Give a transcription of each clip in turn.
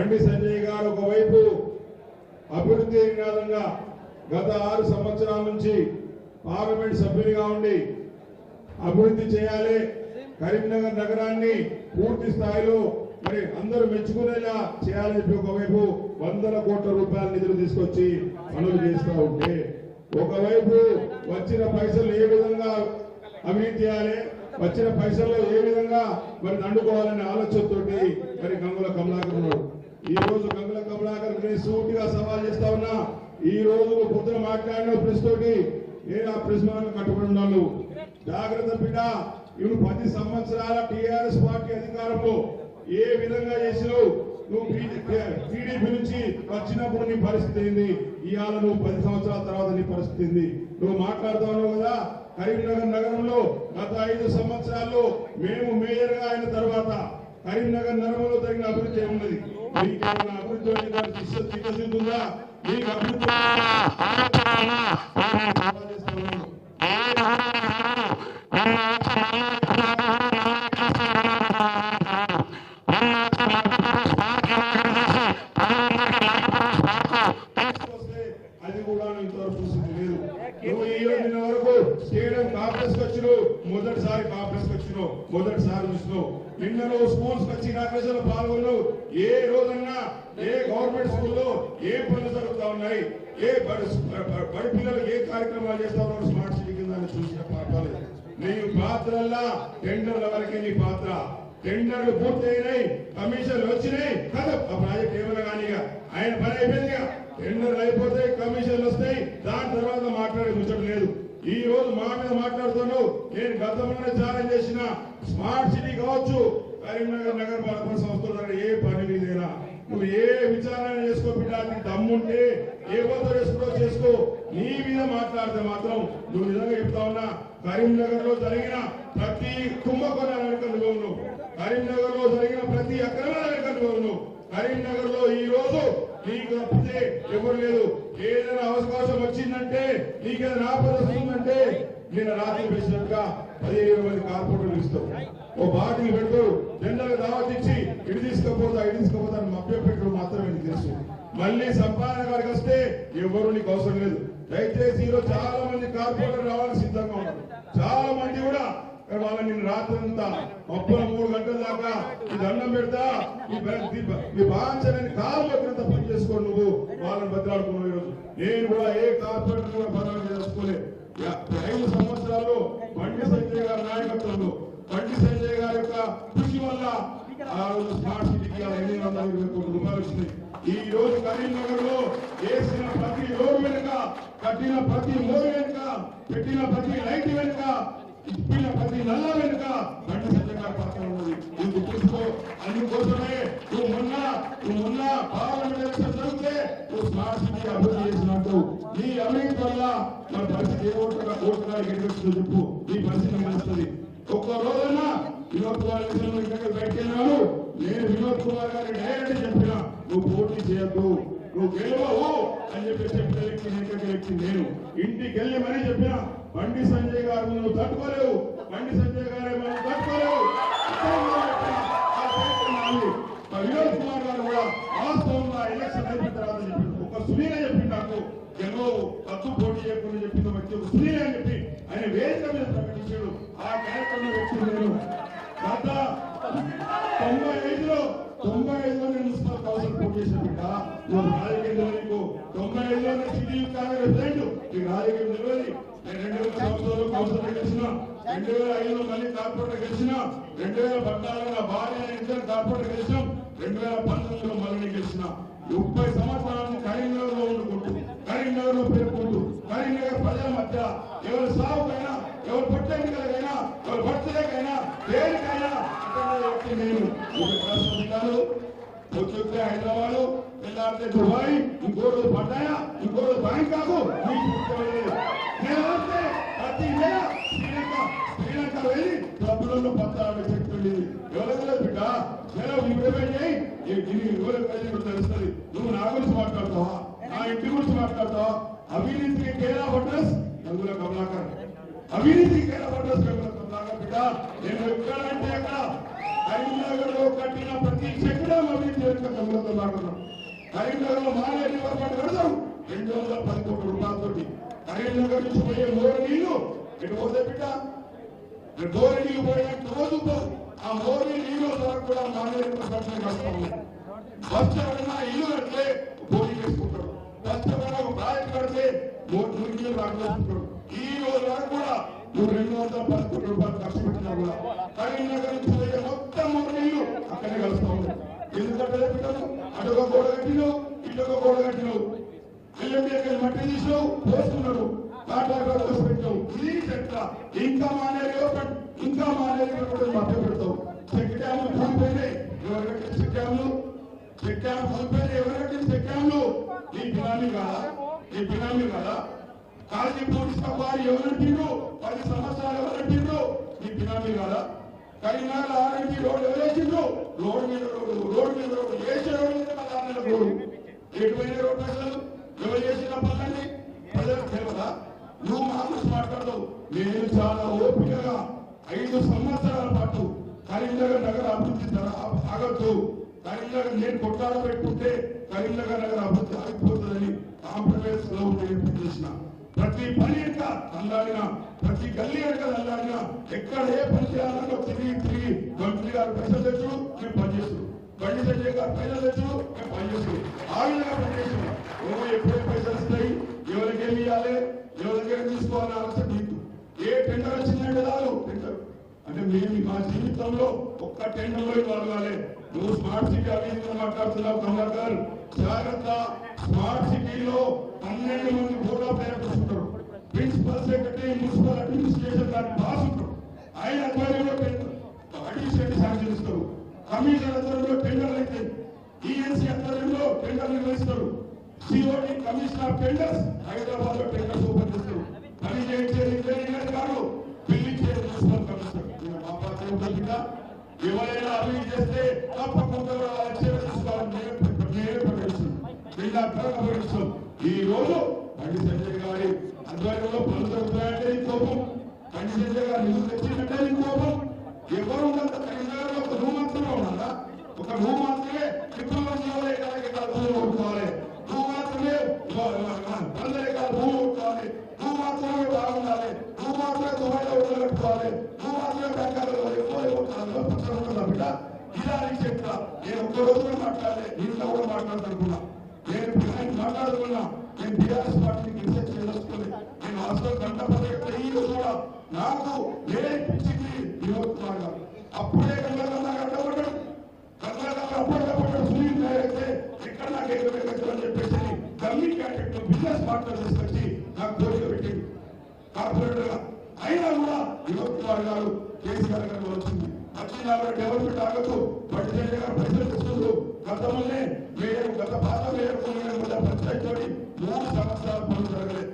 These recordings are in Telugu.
బండి సంజయ్ గారు ఒకవైపు అభివృద్ధి కాదంగా గత ఆరు సంవత్సరాల నుంచి పార్లమెంట్ సభ్యునిగా ఉండి అభివృద్ధి చేయాలి. కరీంనగర్ నగరాన్ని పూర్తి స్థాయిలో మరి అందరూ మెచ్చుకునేలా చేయాలని చెప్పి ఒకవైపు వందల కోట్ల రూపాయల నిధులు తీసుకొచ్చి పనులు చేస్తూ ఉంటే ఒకవైపు వచ్చిన పైసలు ఏ విధంగా అవినీతి చేయాలి వచ్చిన పైసల్లో ఏ విధంగా మరి నండుకోవాలనే ఆలోచనతోటి మరి గంగుల కమలాకర్ ఈ రోజు గంగుల కమలాకర్ సూటిగా సవాల్ చేస్తా ఉన్నా. ఈ రోజు పొద్దున మాట్లాడిన ప్రెస్ తోటి. నేను ఆ ప్రెస్ మనం కట్టుబడి ఉన్నాను. జాగ్రత్త బిడ్డ. ఇవి పది సంవత్సరాల టీఆర్ఎస్ పార్టీ అధికారంలో ఏ విధంగా చేసినావు? నువ్వు టీడీపీ నుంచి వచ్చినప్పుడు నీ పరిస్థితి ఏంది? ఇవాళ నువ్వు పది సంవత్సరాల తర్వాత నీ పరిస్థితి ఏంది? నువ్వు మాట్లాడుతావు కదా? కరీంనగర్ నగరంలో గత ఐదు సంవత్సరాల్లో మేము మేయర్గా అయిన తర్వాత కరీంనగర్ నగరంలో జరిగిన అభివృద్ధి ఏమున్నది? మీకేమైనా అభివృద్ధి వచ్చిన శిక్ష చిత్తశుద్ధి మీకు అభివృద్ధి వస్తే అది కూడా ఇంతవరకు పరిస్థితి లేదు నువ్వు ఈ రోజున వరకు స్టేడియం కాంగ్రెస్ వచ్చినావు మొదటిసారి కాంగ్రెస్ వచ్చినావు మొదటిసారి చూసినావు నిన్న నువ్వు స్కూల్స్ వచ్చి ఇనాగ్రేషన్ పాల్గొన్నావు ఏ రోజన్నా ఏ గవర్నమెంట్ స్కూల్లో ఏ పనులు జరుగుతా ఉన్నాయి. ఏ బడి బడి పిల్లలు ఏ కార్యక్రమాలు చేస్తా ఉన్నారు స్మార్ట్ సిటీ కింద చూసిన పాపాలేదు నీ పాత్రల్లా టెండర్ల వరకే నీ పాత్ర. టెండర్లు పూర్తయినాయి కమిషన్లు వచ్చినాయి కదా? ఆ ప్రాజెక్ట్ ఏమైనా కానీ ఆయన పని అయిపోయింది టెండర్లు అయిపోతాయి కమిషన్లు వస్తాయి. దాని తర్వాత మాట్లాడే ముచ్చట లేదు. ఈ రోజు మా మీద మాట్లాడుతున్నావు. నేను గతంలోనే ఛాలెంజ్ చేసిన స్మార్ట్ సిటీ కావచ్చు. కరీంనగర్ నగరపాలక సంస్థలు ఏ పని మీదైనా నువ్వు ఏ విచారణ చేసుకో బిడ్డానికి దమ్ముంటే ఏ వద్ద చేసుకో చేసుకో. నీ మీద మాట్లాడితే మాత్రం నువ్వు నిజంగా చెప్తా ఉన్నా కరీంనగర్లో జరిగిన ప్రతి కుంభకోణాల వెనుక నువ్వు ఉన్నావు. కరీంనగర్లో జరిగిన ప్రతి అక్రమాల వెనుక నువ్వు ఉన్నావు. కరీంనగర్లో ఈ రోజు నీకు తప్పితే ఎవరు లేదు ఏదైనా అవకాశం వచ్చిందంటే నీకేదైనా ఆపద వస్తుందంటే నేను రాత్రి వేసినట్టుగా పదిహేను మంది కార్పొరేటర్లు ఇస్తాం. ఓ బాటిల్ పెడుతూ జెండాలు దావత్ ఇచ్చి ఇటు తీసుకపోతా ఇటు తీసుకపోతా అని మభ్యపెట్టడం మాత్రమే నీకు తెలుసు. మళ్ళీ సంపాదన గారికి వస్తే ఎవరు నీకు అవసరం లేదు. దయచేసి ఈరోజు చాలా మంది కార్పొరేటర్ రావాలని సిద్ధంగా ఉన్నారు. చాలా మంది కూడా కానీ వాళ్ళని నేను రాత్రి అంతా మప్పుల మూడు గంటల దాకా ఈ దండం పెడతా ఈ బ- కాలు పట్టినంత పని చేసుకోండి నువ్వు. వాళ్ళని బతిలాడుకున్నావు ఈరోజు. నేను కూడా ఏ కార్పొరేటర్ కూడా బదలాడు చేసుకోలేదు. ఐదు సంవత్సరాలు బండి సంజయ్ గారి నాయకత్వంలో. బండి సంజయ్ గారి యొక్క కృషి వల్ల స్మార్ట్ సిటీకి ఎనిమిది వందల ఇరవై కోట్ల రూపాయలు వచ్చినాయి. ఈ రోజు కరీంనగర్లో వేసిన ప్రతి రోడ్డు వెనుక కట్టిన ప్రతి మోరు వెనుక పెట్టిన ప్రతి లైట్ వెనుక ఇప్పిన ప్రతి నల్ల వెనుక బండి సంజయ్ గారి పాత్ర ఉన్నది ఇది గుర్తుంచుకో అందుకోసమే నువ్వు మొన్న నువ్వు మొన్న పార్లమెంట్ ఎలక్షన్ జరిగితే నువ్వు స్మార్ట్ సిటీ అభివృద్ధి చేసినట్టు నీ అవినీతి వల్ల మన పరిస్థితి ఏ ఓటుగా ఓటుగా ఎదురుస్తుందో చెప్పు నీ పరిస్థితి తెలుస్తుంది ఒక్క రోజున వినోద్ కుమార్ విషయంలో ఇక్కడ బయటకు వెళ్ళినాడు నేను వినోద్ కుమార్ గారిని డైరెక్ట్ చెప్పిన నువ్వు పోటీ చేయొద్దు నువ్వు గెలవవు అని చెప్పి చెప్పిన వ్యక్తి నేను వ్యక్తి నేను ఇంటికి వెళ్ళి మరీ చెప్పిన బండి సంజయ్ గారు నువ్వు తట్టుకోలేవు. బండి సంజయ్ గారే మనం తట్టుకోలేవు. వినోద్ కుమార్ గారు కూడా వాస్తవంగా ఎలక్షన్ అయిపోయిన తర్వాత చెప్పింది ఒక సునీల చెప్పింది నాకు. ఎన్నో తక్కువ పోటీ చేయకుండా చెప్పింది వచ్చి ఒక సునీల అని చెప్పి ఆయన వేదిక మీద ప్రకటించాడు. ఆ కార్యక్రమం వ్యక్తి నేను. గత తొంభై ఐదులో తొంభై ఐదులో నేను మున్సిపల్ కౌన్సిల్ పోటీ చేసిన బిడ్డ. నువ్వు రాజకీయం తొంభై ఐదులో నేను సిటీ కాంగ్రెస్ ప్రెసిడెంట్ ఈ రాజకీయం నిలబడి నేను రెండు వేల సంవత్సరంలో కౌన్సిలర్ గెలిచిన రెండు వేల ఐదులో మళ్ళీ కార్పొరేటర్ గెలిచిన రెండు వేల పద్నాలుగులో నా భార్య ఇద్దరు కార్పొరేటర్ గెలిచినాం రెండు వేల పంతొమ్మిదిలో మళ్ళీ గెలిచిన. ముప్పై సంవత్సరాలను కరీంనగర్లో ఉండుకుంటూ కరీంనగర్లో పేర్కొంటూ కరీంనగర్ ప్రజల మధ్య ఎవరు సాగుకైనా ఎవరి పట్టణికలకైనా ఎవరు బర్త్డేకైనా దేనికైనా నేను. ఒక రాష్ట్రం కాదు పొద్దుకే హైదరాబాద్ తెల్లారితే దుబాయ్ ఇంకో రోజు పడ్డాయా? ఇంకో రోజు బ్యాంకాకు మీకు ప్రతి నెల శ్రీలంక శ్రీలంక వెళ్ళి డబ్బులలో పత్రాలు చెప్తుంది ఎవరైనా బిడ్డ? నెల ఇంప్లిమెంట్ చేయి. ఇది ఎవరికి ప్రజలకు తెలుస్తుంది. నువ్వు నా గురించి మాట్లాడతావా? నా ఇంటి గురించి మాట్లాడతావా? అవినీతికి కేరా పడ్డస్ రంగుల కమలాకర్. అవినీతికి కేరా పడ్డస్ రంగుల కమలాకర్ బిడ్డ. నేను ఎక్కడంటే అక్కడ కరీంనగర్లో కట్టిన ప్రతి చెక్కడం అభివృద్ధి యొక్క కమలతో మాట్లాడుతున్నాం కరీంనగర్లో మానేరు ఏర్పాటు పెడతాం రెండు వందల పదకొండు కోట్ల రూపాయలతోటి కరీంనగర్ నుంచి పోయే మోర నీళ్ళు ఎటు పోతే బిడ్డ? గోరి నీళ్ళు పోయడానికి రోజు ఆ మోరి నీళ్ళు వరకు కూడా మానేరు ప్రపంచం కష్టం వస్తువున్నా ఇల్లు కడితే పోటీ చేసుకుంటాడు వస్తువున్నా ఒక ప్రాజెక్ట్ కడితే మూడు నీళ్ళు రాకపోతుంటాడు ఈ రోజు వరకు కూడా నువ్వు రెండు వందల పది రూపాయలు ఖర్చు పెట్టినా కూడా కరీంనగర్ నుంచి మొత్తం నీళ్ళు అక్కడే కలుస్తా ఎందుకంటే పెట్టాను గోడ కట్టినావు గోడ కట్టినావు మట్టి తీసినావు కాంట్రాక్టర్ పెట్టావు చెట్ల ఇంకా మానేరు ఇంకా మానేరు మట్టి పెడతావు చెక్ డ్యాములు కూలిపోయినాయి ఎవరు కట్టిన చెక్ డ్యాములు చెక్ డ్యామ్ కూలిపోయినాయి ఎవరు కట్టిన చెక్ నీ బినామీ కాదా? నీ బినామీ కాదా? కాళీ పోలీస్ వారు ఎవరంటారు నడిపిండ్రు పది సంవత్సరాలు ఎవరంటారు ఈ బినామీ కదా కరీంనగర్ ఆర్ఎంపీ రోడ్ ఎవరేసిండ్రు? రోడ్ మీద రోడ్ రోడ్ మీద రోడ్ వేసే రోడ్ మీద మళ్ళీ ఆరు నెలల రోడ్ అసలు ఎవరు చేసిన పనులన్నీ? ప్రజలకు తెలియదా? నువ్వు మామూలు మాట్లాడతావు నేను చాలా ఓపికగా ఐదు సంవత్సరాల పాటు కరీంనగర్ నగర అభివృద్ధి ఆగద్దు. కరీంనగర్ నేను కొట్టాడ పెట్టుకుంటే కరీంనగర్ నగర అభివృద్ధి ఆగిపోతుందని కాంప్రమైజ్లో నేను చేసిన ప్రతి పని యొక్క అల్లాడినా ప్రతి గల్లీ యొక్క అల్లాడినా ఎక్కడ ఏ పని చేయాలన్నా తిరిగి తిరిగి. మంత్రి గారు పైసలు తెచ్చు మేము పనిచేస్తున్నాం బండి సంజయ్ గారు పైసలు తెచ్చు మేము పనిచేస్తున్నాం ఆ విధంగా పనిచేస్తున్నాం ఓ ఎప్పుడే పైసలు వస్తాయి? ఎవరికి ఏమి ఇవ్వాలి? ఎవరికి ఏం తీసుకోవాలని ఆలోచన మీకు ఏ టెండర్ వచ్చిందంటే రాదు టెండర్. అంటే మేము మా జీవితంలో ఒక్క టెండర్లో పాల్గొనాలి నువ్వు స్మార్ట్ సిటీ అభివృద్ధి మాట్లాడుతున్నావు కమలాకర్ జాగ్రత్త స్మార్ట్ సిటీలో పన్నెండు మంది కూడా ప్రయత్నిస్తుంటారు ప్రిన్సిపల్ సెక్రటరీ మున్సిపల్ అడ్మినిస్ట్రేషన్ గారి బాస్ ఉంటారు. ఆయన ఆధ్వర్యంలో అడ్మినిస్ట్రేటివ్ శాంక్షన్ ఇస్తారు కమిషనర్ ఆధ్వర్యంలో టెండర్లు అయితే ఈఎన్సీ ఆధ్వర్యంలో టెండర్లు నిర్వహిస్తారు. సిఓడి కమిషనర్ ఆఫ్ టెండర్స్ హైదరాబాద్లో టెండర్స్ ఓపెన్ చేస్తారు. పని చేయించేది ఇంజనీర్ కాదు బిల్లింగ్ చేసే మున్సిపల్ కమిషనర్. ఎవరైనా అభివృద్ధి చేస్తే తప్పకుండా వాళ్ళ చర్య తీసుకోవాలని నేను నేనే ప్రకటిస్తున్నాను జిల్లా ప్రకటిస్తున్నాం ఈ రోజు బండి సంజయ్ గారి ఆధ్వర్యంలో పనులు జరుగుతున్నాయంటే ఈ కోపం బండి సంజయ్ గారు నిధులు తెచ్చిందంటే ఈ కోపం ఎవరు ఉన్నంత కరీంనగర్లో ఒక రూమ్ మాత్రమే ఉన్నదా ఒక రూమ్ మాత్రమే డిప్లొమా చేయాలి ఎకరాల భూమి కొట్టుకోవాలి నువ్వు మాత్రమే వందల ఎకరాల భూమి కొట్టుకోవాలి నువ్వు మాత్రమే బాగుండాలి నువ్వు మాత్రమే దుబాయ్లో ఉండగట్టుకోవాలి నువ్వు మాత్రమే బ్యాంకాలలో పక్షంలో బిడ్డ ఇలా అని చెప్తా నేను ఒక్క రోజు కూడా మాట్లాడలే దీంట్లో కూడా మాట్లాడుతున్నా నేను నేను మాట్లాడుకున్నా నేను బీఆర్ఎస్ పార్టీని రీసెర్చ్ చేసుకుని నేను అసలు గంట పదవి ఈ రోజు కూడా నాకు నేర్పించింది వినోద్ కుమార్ గారు. అప్పుడే గంగా అడ్డపడ్డాడు గంగా అప్పటికప్పుడు సునీల్ నాయర్ అయితే ఇక్కడ నాకు ఎక్కడ అని చెప్పేసి గమ్మి క్యాండిడేట్ బిజినెస్ పార్ట్నర్ తీసుకొచ్చి నాకు కోరిక పెట్టింది కార్పొరేటర్గా అయినా కూడా వినోద్ కుమార్ కేసీఆర్ గారు వచ్చింది. వచ్చిన డెవలప్మెంట్ ఆగదు బట్టి సంజయ్ గారు ప్రజలు తెచ్చుకుంటూ గతంలోనే మేయర్ గత పాత మేయర్ కొన్ని కూడా పంచాయతీ మూడు సంవత్సరాలు పనులు జరగలేదు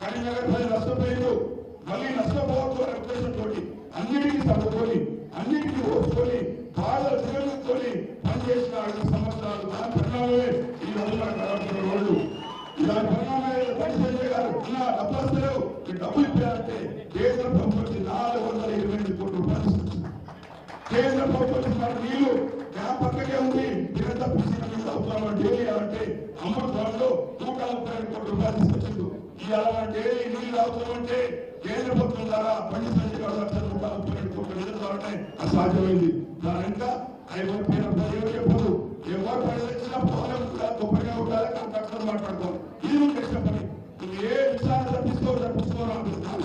కరీంనగర్ ప్రజలు నష్టపోయారు మళ్ళీ నష్టపోవద్దు అనే ఉద్దేశంతో అన్నిటికీ సర్దుకొని అన్నిటికీ ఓసుకొని బాధలు తిరుగుకొని పనిచేసిన ఐదు సంవత్సరాలు. దాని పరిణామమే ఈ రోజు నాకు కనబడుతున్న రోజు ఇలాంటి పరిణామాలు బండి సంజయ్ గారు నా డబ్బులు వస్తలేవు ఈ డబ్బులు ఇప్పారంటే కేంద్ర ప్రభుత్వం నుంచి నాలుగు వందల ఇరవై ఎనిమిది కోట్ల రూపాయలు ఇస్తుంది. కేంద్ర ప్రభుత్వం ఇస్తున్న నీళ్ళు డ్యామ్ పక్కకే ఉంది నిరంతర పిలిచిన నీళ్ళు అవసరం డైలీ అంటే అమృతంలో నూట ముప్పై రెండు కోట్ల రూపాయలు తీసుకొచ్చింది ఇవాళ డైలీ నీళ్ళు అవసరం అంటే కేంద్ర ప్రభుత్వం ద్వారా బండి సంజయ్ గారు లక్షల రూపాయలు ముప్పై రెండు కోట్ల నిధులు ద్వారానే అసాధ్యమైంది. దాని ఇంకా ఎవరి పేరు చెప్పదు ఎవరు పరిశీలించినా పోలం కూడా గొప్పగా ఉండాలి కాంట్రాక్టర్ మాట్లాడుకోవాలి. ఇది నువ్వు చేసిన పని. నువ్వు ఏ విషయాలు తప్పించుకో తప్పించుకోవాలి ఆ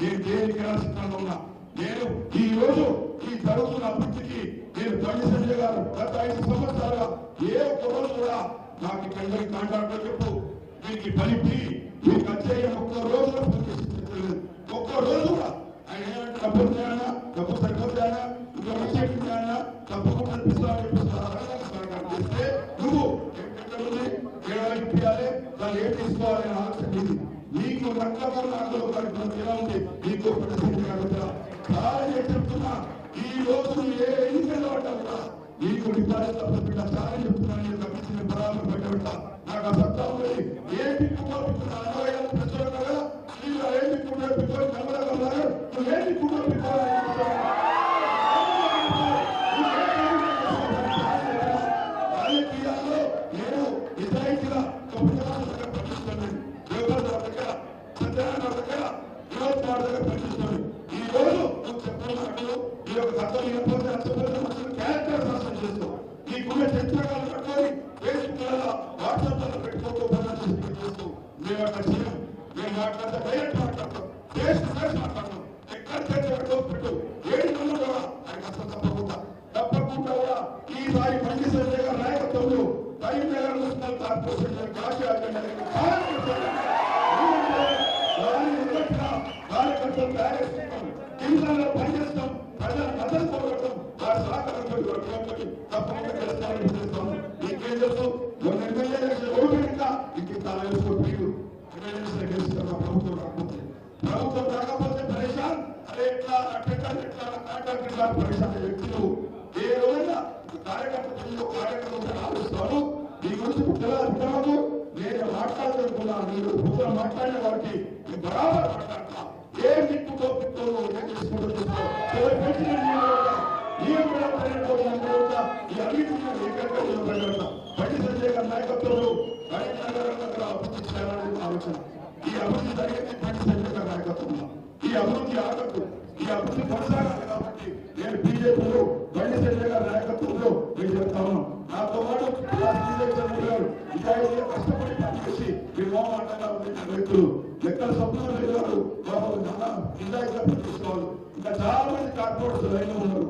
నేను దేనికి సిద్ధంగా ఉన్నా? నేను ఈ రోజు ఈ జరుగుతున్న అభివృద్ధికి నేను బండి సంజయ్ గారు గత ఐదు సంవత్సరాలుగా ఏ ఒక్క కూడా నాకు ఇక్కడ కాంటాక్ట్ చెప్పు. మీకు ఈ పని ఇప్పి, మీకు వచ్చే ఒక్క రోజు అనుకుంటా నాకు అబద్ధం ఉంది. ఏ దిక్కుమో దిక్కున్నా అరవై ఏళ్ళ ప్రజలు కదా నీళ్ళు ఏ దిక్కున్నా దిక్కుని కలవగలరు నువ్వు ఏ దిక్కున్నా దిక్కున్నా రాజకీయాల్లో నేను నిజాయితీగా ప్రభుత్వాల దగ్గర పనిచేస్తాను ఈ రోజు నువ్వు చెప్పినట్లు ఈ యొక్క కథలు క్యారెక్టర్ శాసనం చేస్తావు నీకున్న చరిత్రకాలు కట్టుకొని ప్రజల మద్దతు ఆ వారి సహకారంతో తప్పకుండా గెలుస్తామని ఇంకేం ఎమ్మెల్యే ఓడిపోయినాక ఇంక ఎమ్మెల్యే ప్రభుత్వం రాకపోతే. ప్రభుత్వం రాకపోతే పరేషాన్? అరే ఎట్లా? అట్టెట్లా ఎట్లా? పరేషాన్ వ్యక్తులు. ఏ రోజైనా కార్యకర్తలు కార్యకర్తలు ఆలోచిస్తారు. మీ గురించి నేను మీరు మాట్లాడిన వారికి బరాబర్ ఈ అభివృద్ధి ఏకైక బండి సంజయ్ గారి నాయకత్వంలో కరీంనగర్ నగర అభివృద్ధి చేయాలనే ఆలోచన ఈ అభివృద్ధి జరిగేది బండి సంజయ్ గారి నాయకత్వంలో ఈ అభివృద్ధి ఆగదు ఈ అభివృద్ధి కొనసాగాలి కాబట్టి నేను బీజేపీలో బండి సంజయ్ గారి నాయకత్వంలో నేను చెప్తా ఉన్నాను నాతో పాటు గారు నిజాయితీగా కష్టపడి పనిచేసి మీరు మోమాటంగా ఉన్న వ్యక్తులు లెక్కల స్వప్నం లేదారు బాబు నిజాయితీగా పనిచేసుకోవాలి ఇంకా చాలా మంది కార్పొరేట్స్ లైన్ ఉన్నారు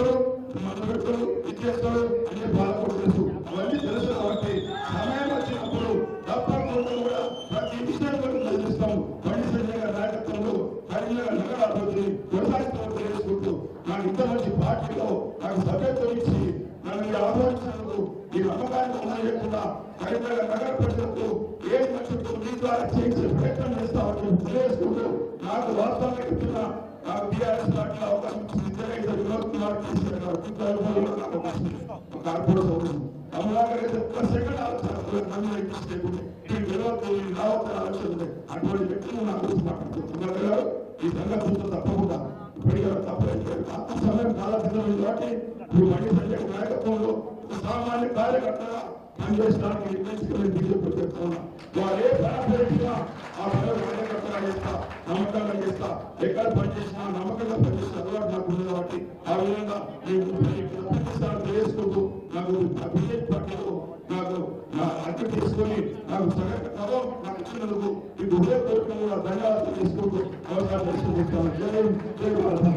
అవసరం పెద్దలు మందు పెడతారు ఇచ్చేస్తారు అన్ని బాధపడు తెలుసు అవన్నీ తెలుసు కాబట్టి సమయం వచ్చినప్పుడు తప్పకుండా కూడా ప్రతి విషయం కూడా నిర్దిస్తాం బండి సంజయ్ గారి నాయకత్వంలో కరీంనగర్ నగర అభివృద్ధి కొనసాగిస్తామని తెలుసుకుంటూ నాకు ఇంత మంచి పార్టీలో నాకు సభ్యత్వం ఇచ్చి నన్ను మీరు ఆహ్వానించినందుకు ఈ నమ్మకాన్ని ఉండకుండా కరీంనగర్ నగర ప్రజలకు ఏ మంచి మీ ద్వారా చేయించే ప్రయత్నం చేస్తామని నాకు వాస్తవంగా చెప్తున్నా నాకు టీఆర్ఎస్ పార్టీలో అవకాశం ఇచ్చింది వినోద్ కుమార్ కేసీఆర్ గారు చిత్రాలలో నాకు అవకాశం ఇచ్చింది. ఒక్క సెకండ్ ఆలోచన నన్ను ఎక్కించి లేకుండా ఈ వినోద్ రావద్దని ఆలోచన ఉంది అటువంటి వ్యక్తులు నా గురించి మాట్లాడుతున్నారు. ఈ సంగతి తప్పకుండా ఇప్పటికీ తప్పలేదు ఆత్మ సమయం చాలా కాబట్టి ఇప్పుడు బండి సంజయ్ నాయకత్వంలో సామాన్య కార్యకర్తగా పనిచేయడానికి నిర్ణయించుకుని బీజేపీ చెప్తున్నా వారు ఏ పని పెట్టినా ఆ పనులు చేస్తా నమ్మకంగా చేస్తా ఎక్కడ పనిచేసినా నమ్మకంగా పనిచేసిన అలవాటు నాకు ఉంది కాబట్టి ఆ విధంగా నేను ప్రతిసారి తెలియజేసుకుంటూ నాకు బీజేపీ పార్టీలో నాకు నా అర్థం చేసుకొని నాకు సగం పదం నాకు ఇచ్చినందుకు మీకు హృదయపూర్వకంగా ధన్యవాదాలు తీసుకుంటూ అవకాశం చేసుకుంటాను